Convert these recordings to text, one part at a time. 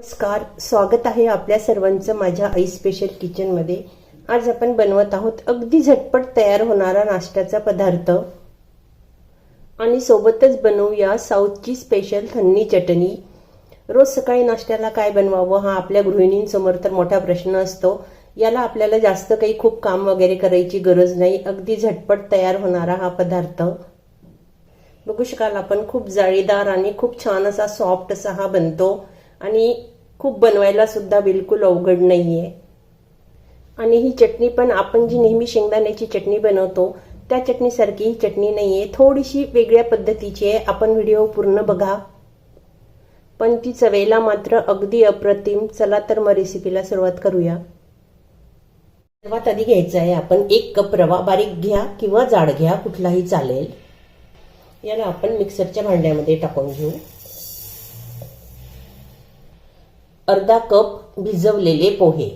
नमस्कार स्वागत आहे आपल्या सर्वांचं माझ्या आई स्पेशल किचनमध्ये आज आपण बनवत आहोत अगदी झटपट तयार होणारा नाश्त्याचा पदार्थ. आणि सोबतच बनवूया साऊथची स्पेशल थन्नी चटणी. रोज सकाळी नाश्त्याला काय बनवावं हा आपल्या गृहिणींसमोर तर मोठा प्रश्न असतो. याला आपल्याला जास्त काही खूप काम वगैरे करायची गरज नाही. अगदी झटपट तयार होणारा हा पदार्थ. बघू शकाल आपण खूप जाळीदार आणि खूप छान असा सॉफ्ट असा हा बनतो. आणि खूप बनवायला सुद्धा बिलकुल अवघड नाही आहे आणि ही चटणी पण आपण जी नेहमी शेंगदाण्याची चटणी बनवतो त्या चटणीसारखी ही चटणी नाही आहे थोडीशी वेगळ्या पद्धतीची आहे. आपण व्हिडिओ पूर्ण बघा. पण ती चवेला मात्र अगदी अप्रतिम. चला तर मग रेसिपीला सुरुवात करूया. सर्वात आधी घ्यायचं आहे आपण एक कप रवा. बारीक घ्या किंवा जाड घ्या कुठलाही चालेल. याला आपण मिक्सरच्या भांड्यामध्ये टाकून घेऊ. अर्धा कप भिजवलेले पोहे.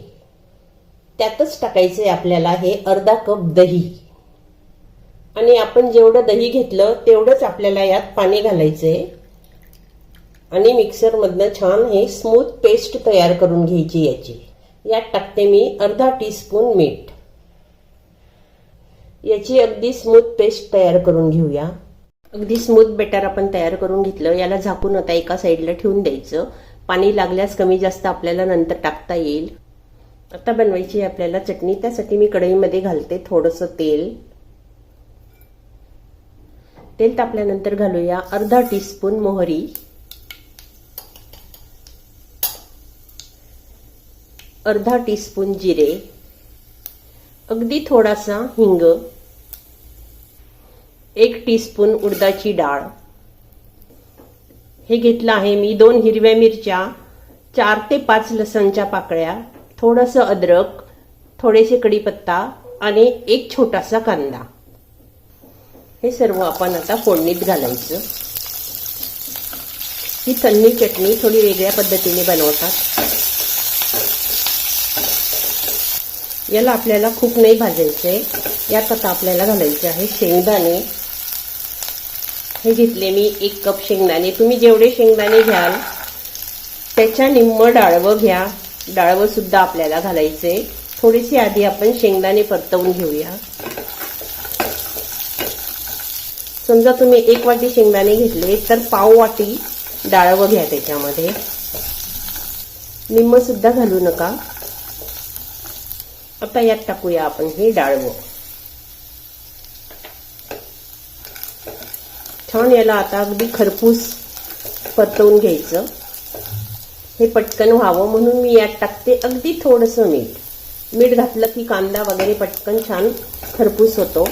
त्यातच टाकायचे आपल्याला हे अर्धा कप दही. आणि आपण जेवढं दही घेतलं तेवढंच आपल्याला यात पाणी घालायचंय आणि मिक्सरमधनं छान हे स्मूथ पेस्ट तयार करून घ्यायची याची. यात टाकते मी अर्धा टीस्पून मीठ. याची अगदी स्मूथ पेस्ट तयार करून घेऊया. अगदी स्मूथ बेटर आपण तयार करून घेतलं याला झाकून आता एका साईडला ठेवून द्यायचं. पाणी लागल्यास कमी जास्त आपल्याला नंतर टाकता येईल. आता बनवायची आहे आपल्याला चटणी. त्यासाठी मी कढईमध्ये घालते थोडंसं तेल. तेल तापल्यानंतर घालूया अर्धा टीस्पून मोहरी. अर्धा टीस्पून जिरे. अगदी थोडासा हिंग. एक टीस्पून उडदाची डाळ. हे घेतलं आहे मी दोन हिरव्या मिरच्या चार ते पाच लसणच्या पाकळ्या थोडंसं अद्रक थोडेसे कढीपत्ता आणि एक छोटासा कांदा. हे सर्व आपण आता फोडणीत घालायचं. ही तन्नी चटणी थोडी वेगळ्या पद्धतीने बनवतात. याला आपल्याला खूप नाही भाजायचं आहे यात आता आपल्याला घालायचे आहे शेंगदाणे. हे घेतले मी एक कप शेंगदाणे. तुम्ही जेवढे शेंगदाणे घ्याल त्याच्या निम्म डाळवं घ्या. डाळवं सुद्धा आपल्याला घालायचे. थोडीशी आधी आपण शेंगदाणे परतवून घेऊया. समजा तुम्ही एक वाटी शेंगदाणे घेतले तर पाव वाटी डाळवं घ्या त्याच्यामध्ये. निम्म सुद्धा घालू नका. आता यात टाकूया आपण हे डाळवं. छान याला आता अगदी खरपूस परतवून घ्यायचं. हे पटकन व्हावं म्हणून मी यात टाकते. अगदी थोडंसं मीठ. मीठ घातलं की कांदा वगैरे पटकन छान खरपूस होतो.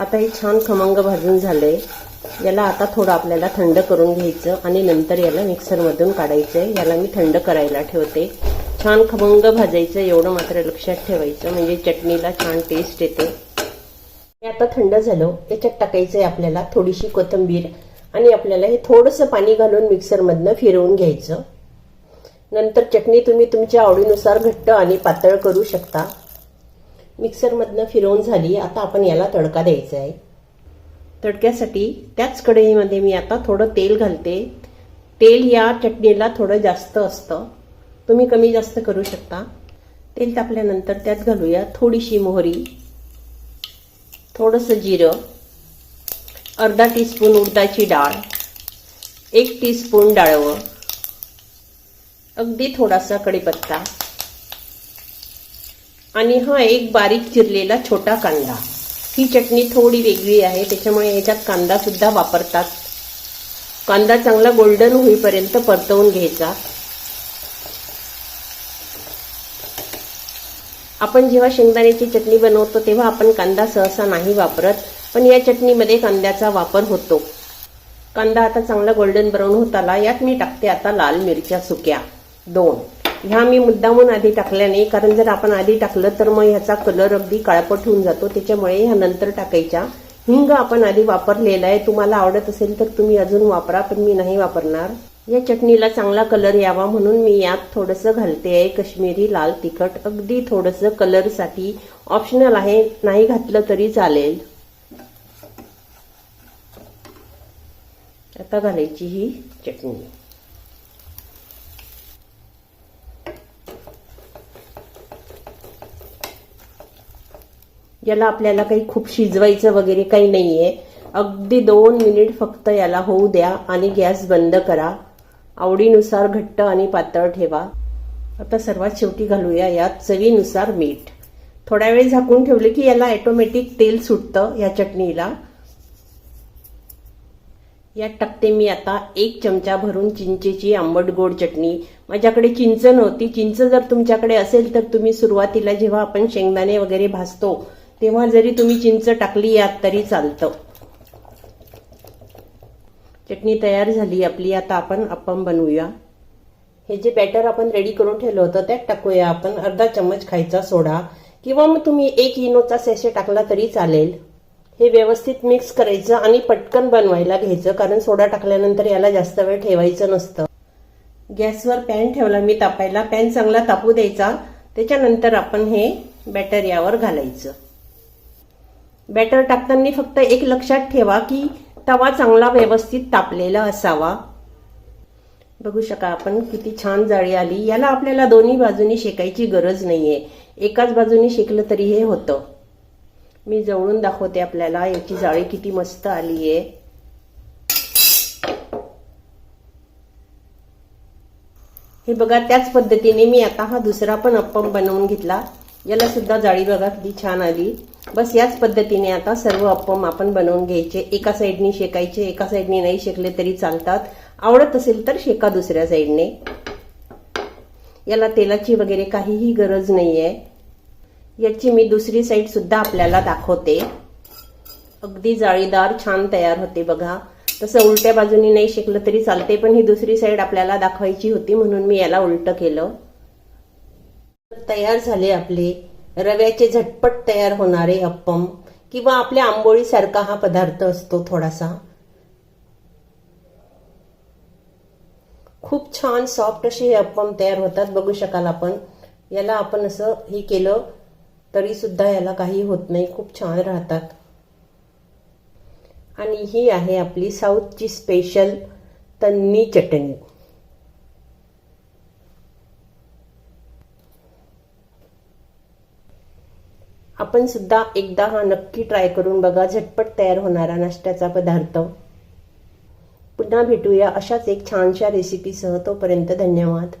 आता हे छान खमंग भाजून झालंय. याला आता थोडं आपल्याला थंड करून घ्यायचं आणि नंतर याला मिक्सरमधून काढायचं आहे याला मी थंड करायला ठेवते. छान खमंग भाजायचं एवढं मात्र लक्षात ठेवायचं. म्हणजे चटणीला छान टेस्ट येते. हे आता थंड झालं. याच्यात टाकायचं आहे आपल्याला थोडीशी कोथिंबीर आणि आपल्याला हे थोडंसं पाणी घालून मिक्सरमधनं फिरवून घ्यायचं. नंतर चटणी तुम्ही तुमच्या आवडीनुसार घट्ट आणि पातळ करू शकता. मिक्सरमधनं फिरवून झाली. आता आपण याला तडका द्यायचा आहे. तडक्यासाठी त्याच कढईमध्ये मी आता थोडं तेल घालते. तेल या चटणीला थोडं जास्त असतं. तुम्ही कमी जास्त करू शकता. तेल तापल्यानंतर त्यात घालूया थोडीशी मोहरी. थोडंसं जिरं अर्धा टीस्पून उडदाची डाळ एक टीस्पून डाळवं अगदी थोडासा कढीपत्ता आणि हा एक बारीक चिरलेला छोटा कांदा. ही चटणी थोडी वेगळी आहे त्याच्यामुळे ह्याच्यात कांदासुद्धा वापरतात. कांदा चांगला गोल्डन होईपर्यंत परतवून घ्यायचा. आपण जेव्हा शेंगदाण्याची चटणी बनवतो तेव्हा आपण कांदा सहसा नाही वापरत पण या चटणीमध्ये कांद्याचा वापर होतो. कांदा आता चांगला गोल्डन ब्राऊन होत आला यात मी टाकते आता लाल मिरच्या सुक्या. दोन. ह्या मी मुद्दामून आधी टाकल्या नाही कारण जर आपण आधी टाकलं तर मग ह्याचा कलर अगदी काळपट होऊन जातो त्याच्यामुळे ह्या नंतर टाकायच्या. हिंग आपण आधी वापरलेला आहे तुम्हाला आवडत असेल तर तुम्ही अजून वापरा पण मी नाही वापरणार. या चटणीला चांगला कलर यावा म्हणून मी यात थोडंसं घालते आहे. कश्मीरी लाल तिखट. अगदी थोडंसं कलरसाठी ऑप्शनल आहे. नाही घातलं तरी चालेल. आता घालायची ही चटणी. याला आपल्याला काही खूप शिजवायचं वगैरे काही नाहीये. अगदी दोन मिनिट फक्त याला होऊ द्या आणि गॅस बंद करा. आवडीनुसार घट्ट आणि पातळ ठेवा. आता सर्वात शेवटी घालूया यात चवीनुसार मीठ. थोड्या वेळ झाकून ठेवले की याला ॲटोमॅटिक तेल सुटतं या चटणीला. यात टाकते मी आता एक चमचा भरून चिंचेची आंबट गोड चटणी. माझ्याकडे चिंच नव्हती. चिंच जर तुमच्याकडे असेल तर तुम्ही सुरुवातीला जेव्हा आपण शेंगदाणे वगैरे भाजतो तेव्हा जरी तुम्ही चिंच टाकली यात तरी चालतं. चटणी तयार झाली आपली आता आपण अप्पम बनवूया. हे जे बॅटर आपण रेडी करून ठेवलं होतं त्यात टाकूया आपण. अर्धा चम्मच खायचा सोडा. किंवा मग तुम्ही एक इनोचा सॅशे टाकला तरी चालेल. हे व्यवस्थित मिक्स करायचं आणि पटकन बनवायला घ्यायचं कारण सोडा टाकल्यानंतर याला जास्त वेळ ठेवायचं नसतं. गॅसवर पॅन ठेवला मी तापायला. पॅन चांगला तापू द्यायचा. त्याच्यानंतर आपण हे बॅटर यावर घालायचं. बॅटर टाकताना फक्त एक लक्षात ठेवा की तवा चांगला व्यवस्थित तापलेला असावा. बघू शका आपण किती छान जाळी आली. याला आपल्याला दोन्ही बाजूनी शेकायची गरज नाहीये. एकाच बाजूनी शेकलं तरी हे होतं. मी जवळून दाखवते आपल्याला याची जाळी किती मस्त आली आहे हे बघा त्याच पद्धतीने मी आता हा दुसरा पण अप्पम बनवून घेतला. याला सुद्धा जाळी बघा किती छान आली. बस याच पद्धतीने आता सर्व अप्पम आपण बनवून घ्यायचे. एका साईडनी शेकायचे एका साईडनी नाही शेकले तरी चालतात. आवडत असेल तर शेका दुसऱ्या साईडने याला तेलाची वगैरे काहीही गरज नाहीये. याची मी दुसरी साईड सुद्धा आपल्याला दाखवते. अगदी जाळीदार छान तयार होते बघा. तसं उलट्या बाजूनी नाही शेकलं तरी चालते पण ही दुसरी साईड आपल्याला दाखवायची होती म्हणून मी याला उलट केलं. तयार झाले आपले. रव्याचे झटपट तयार होणारे अप्पम किंवा आपल्या आंबोळीसारखा हा पदार्थ असतो थोडासा. खूप छान सॉफ्ट असे हे अप्पम तयार होतात. बघू शकाल आपण. याला आपण असं हे केलं तरी सुद्धा याला काही होत नाही. खूप छान राहतात. आणि ही आहे आपली साऊथची स्पेशल तन्नी चटणी. आपण सुद्धा एकदा हा नक्की ट्राय करून बघा झटपट तयार होणारा नाश्त्याचा पदार्थ. पुन्हा भेटूया अशाच एक छानशा रेसिपीसह तोपर्यंत धन्यवाद.